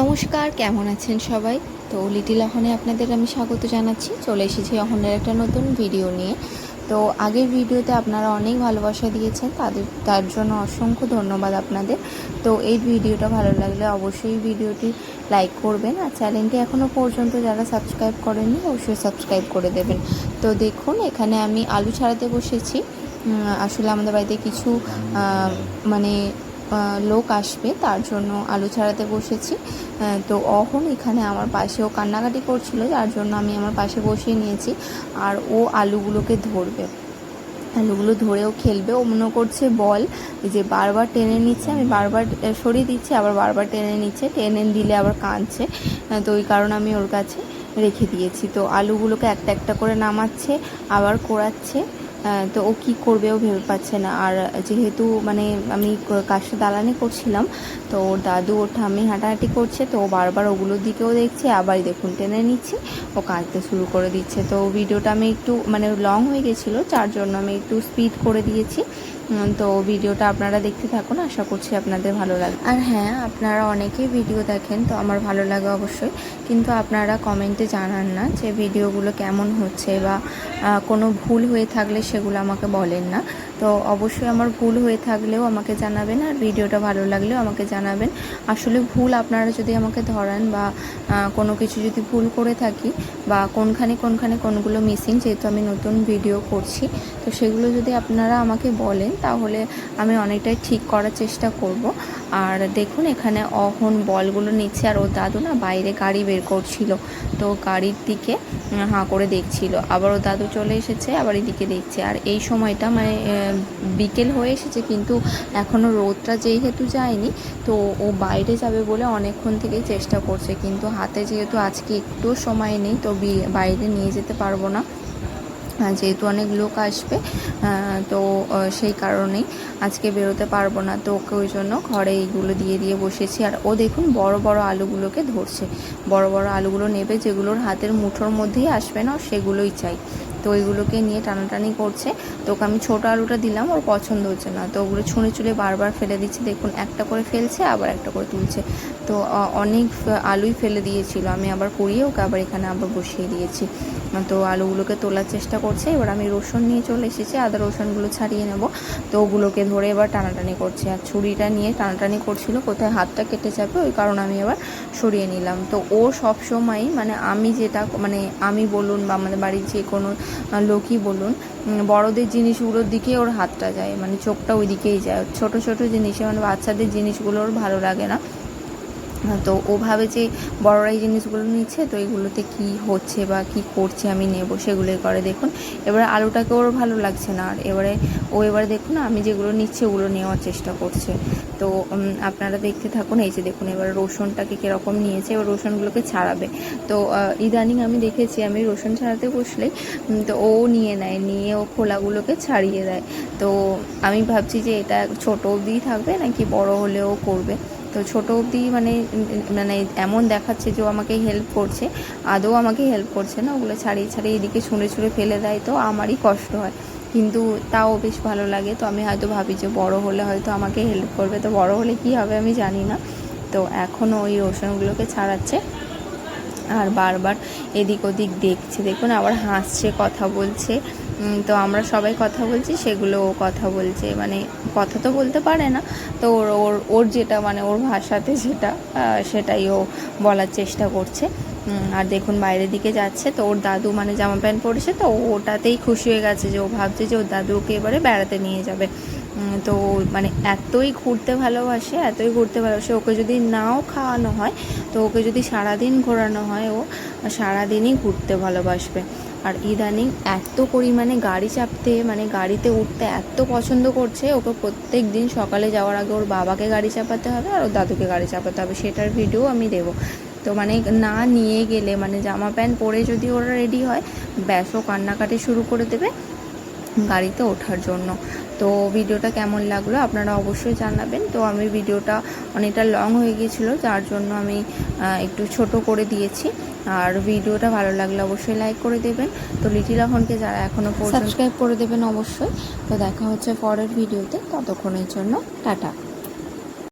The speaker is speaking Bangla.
নমস্কার, কেমন আছেন সবাই? তো লিটিল অহনে আপনাদের আমি স্বাগত জানাচ্ছি। চলে এসেছি অহনের একটা নতুন ভিডিও নিয়ে। তো আগের ভিডিওতে আপনারা অনেক ভালোবাসা দিয়েছেন, তাদের, তার জন্য অসংখ্য ধন্যবাদ আপনাদের। তো এই ভিডিওটা ভালো লাগলে অবশ্যই ভিডিওটি লাইক করবেন আর চ্যানেলটি এখনও পর্যন্ত যারা সাবস্ক্রাইব করেননি, অবশ্যই সাবস্ক্রাইব করে দেবেন। তো দেখুন, এখানে আমি আলু ছাড়াতে বসেছি। আসলে আমাদের বাড়িতে কিছু মানে লোক আসবে, তার জন্য আলু ছাড়াতে বসেছি। তো অহন এখানে আমার পাশেও কান্নাকাটি করছিল, যার জন্য আমি আমার পাশে বসিয়ে নিয়েছি। আর ও আলুগুলোকে ধরবে। আলুগুলো ধরেও খেলবে। ও মনে করছে, বল যে বারবার টেনে নিচ্ছে, আমি বারবার সরিয়ে দিচ্ছি, আবার বারবার টেনে নিচ্ছে, টেনে দিলে আবার কাঁদছে। তো ওই কারণে আমি ওর কাছে রেখে দিয়েছি। তো আলুগুলোকে একটা একটা করে নামাচ্ছে, আবার কোড়াচ্ছে। তো ও কি করবে ও ভেবে পাচ্ছে না। আর যেহেতু মানে আমি কাজটা দালানি করছিলাম, তো ওর দাদু ওর ঠাম্মি হাঁটাহাঁটি করছে, তো ও বারবার ওগুলোর দিকেও দেখছে, আবার দেখুন টেনে নিচ্ছে, ও কাঁদতে শুরু করে দিচ্ছে। তো ভিডিওটা আমি একটু মানে লং হয়ে গেছিল, যার জন্য আমি একটু স্পিড করে দিয়েছি। তো ভিডিওটা আপনারা দেখতে থাকুন, আশা করছি আপনাদের ভালো লাগবে। আর হ্যাঁ আপনারা অনেকেই ভিডিও দেখেন, তো আমার ভালো লাগে অবশ্যই। কিন্তু আপনারা কমেন্টে জানান না যে ভিডিওগুলো কেমন হচ্ছে বা কোনো ভুল হয়ে থাকলে সেগুলো আমাকে বলেন না। তো অবশ্যই আমার ভুল হয়ে থাকলেও আমাকে জানাবেন, আর ভিডিওটা ভালো লাগলেও আমাকে জানাবেন। আসলে ভুল আপনারা যদি আমাকে ধরান বা কোনো কিছু যদি ভুল করে থাকি বা কোনখানে কোনখানে কোনগুলো মিসিং যেহেতু আমি নতুন ভিডিও করছি, তো সেগুলো যদি আপনারা আমাকে বলেন তাহলে আমি অনেকটাই ঠিক করার চেষ্টা করব। আর দেখুন, এখানে অহন বলগুলো নিচ্ছে আর ও দাদু না বাইরে গাড়ি বের করছিল। তো গাড়ির দিকে হাঁ করে দেখছিল। আবার ও দাদু চলে এসেছে, আবার এদিকে দেখছে। আর এই সময়টা মানে বিকেল হয়ে এসেছে, কিন্তু এখনও রোদটা যেহেতু যায়নি, তো ও বাইরে যাবে বলে অনেকক্ষণ থেকেই চেষ্টা করছে। কিন্তু হাতে যেহেতু আজকে একটু সময় নেই, তো বাইরে নিয়ে যেতে পারব না। যেহেতু অনেক লোক আসবে তো সেই কারণেই আজকে বেরোতে পারব না। তো ওকে ওই জন্য ঘরে এইগুলো দিয়ে দিয়ে বসেছি। আর ও দেখুন বড় বড় আলুগুলোকে ধরছে। বড় বড় আলুগুলো নেবে যেগুলোর হাতের মুঠোর মধ্যেই আসবে না, সেগুলোই চাই। তো ওইগুলোকে নিয়ে টানাটানি করছে। তো ওকে আমি ছোটো আলুটা দিলাম, ওর পছন্দ হচ্ছে না। তো ওগুলো ছুঁড়ে ছুঁড়ে বারবার ফেলে দিচ্ছে। দেখুন একটা করে ফেলছে, আবার একটা করে তুলছে। তো অনেক আলুই ফেলে দিয়েছিল। আমি আবার কুড়িয়ে ওকে আবার এখানে আবার বসিয়ে দিয়েছি। তো আলুগুলোকে তোলার চেষ্টা করছে। এবার আমি রসুন নিয়ে চলে এসেছি, আদা রসুনগুলো ছাড়িয়ে নেব। তো ওগুলোকে ধরে এবার টানাটানি করছে। আর ছুরিটা নিয়ে টানাটানি করছিল, কোথায় হাতটা কেটে যাবে ওই কারণে আমি আবার সরিয়ে নিলাম। তো ও সব সময় মানে আমি যেটা মানে আমি বলুন বা আমাদের বাড়ির যে কোনো লোকই বলুন বড়দের জিনিসগুলোর দিকে ওর হাতটা যায়। মানে চোখটা ওই দিকেই যায়। ছোট ছোট জিনিসে মানে বাচ্চাদের জিনিসগুলো ওর ভালো লাগে না। তো ওভাবে যে বড়রা এই জিনিসগুলো নিচ্ছে তো এগুলোতে কি হচ্ছে বা কি করছে আমি নেব সেগুলোই করে। দেখুন এবারে আলুটাকে ওর ভালো লাগছে না। আর এবারে ও এবারে দেখুন আমি যেগুলো নিচ্ছে ওগুলো নেওয়ার চেষ্টা করছে। তো আপনারা দেখতে থাকুন এই যে দেখুন এবার রসুনটাকে কীরকম নিয়েছে এবার রসুনগুলোকে ছাড়াবে। তো ইদানিং আমি দেখেছি আমি রসুন ছাড়াতে বসলেই উম, তো ও নিয়ে নেয় নিয়ে ও খোলাগুলোকে ছাড়িয়ে দেয়। তো আমি ভাবছি যে এটা ছোটো অবধিই থাকবে নাকি বড় হলেও করবে। তো ছোট অবধি মানে মানে এমন দেখাচ্ছে যে ও আমাকে হেল্প করছে, আদৌ আমাকে হেল্প করছে না, ওগুলো ছাড়িয়ে ছাড়িয়ে এদিকে ছুঁড়ে ছুঁড়ে ফেলে দেয় তো আমারই কষ্ট হয়। কিন্তু তাও বেশ ভালো লাগে, তো আমি হয়তো ভাবি যে বড় হলে হয়তো আমাকে হেল্প করবে, তো বড় হলে কি হবে আমি জানি না। তো এখনও ওই রসুনগুলোকে ছাড়াচ্ছে আর বারবার এদিক ওদিক দেখছে, দেখুন আবার হাসছে, কথা বলছে। তো আমরা সবাই কথা বলছি, সেগুলো ও কথা বলছে। মানে কথা তো বলতে পারে না, তো ওর ওর ওর যেটা মানে ওর ভাষাতে যেটা সেটাই ও বলার চেষ্টা করছে। আর দেখুন বাইরের দিকে যাচ্ছে, তো ওর দাদু মানে জামা প্যান্ট পরেছে, তো ওটাতেই খুশি হয়ে গেছে যে ও ভাবছে যে ওর দাদুকে এবারে বেড়াতে নিয়ে যাবে। তো মানে এতই ঘুরতে ভালোবাসে, এতই ঘুরতে ভালোবাসে, ওকে যদি নাও খাওয়ানো হয়, তো ওকে যদি সারাদিন ঘোরানো হয়, ও সারাদিনই ঘুরতে ভালোবাসবে। আর ইদানিং এত পরিমাণে গাড়ি চাপতে মানে গাড়িতে উঠতে এত পছন্দ করছে, ওকে প্রত্যেক দিন সকালে যাওয়ার আগে ওর বাবাকে গাড়ি চাপাতে হবে আর ওর দাদুকে গাড়ি চাপাতে হবে, সেটার ভিডিও আমি দেবো। তো মানে না নিয়ে গেলে মানে জামা প্যান্ট পরে যদি ওরা রেডি হয়, ব্যাস ও কান্নাকাটি শুরু করে দেবে। গাড়িতে ওঠার জন্য। তো ভিডিওটা কেমন লাগল আপনারা অবশ্যই জানাবেন। তো আমি ভিডিওটা অনেকটা লং হয়ে গিয়েছিল, যার জন্য আমি একটু ছোট করে দিয়েছি। আর ভিডিওটা ভালো লাগলে অবশ্যই লাইক করে দেবেন। তো লিটিল এখনকে যারা এখনও সাবস্ক্রাইব করে দেবেন অবশ্যই। তো দেখা হচ্ছে পরের ভিডিওতে। ততক্ষণের জন্য টাটা।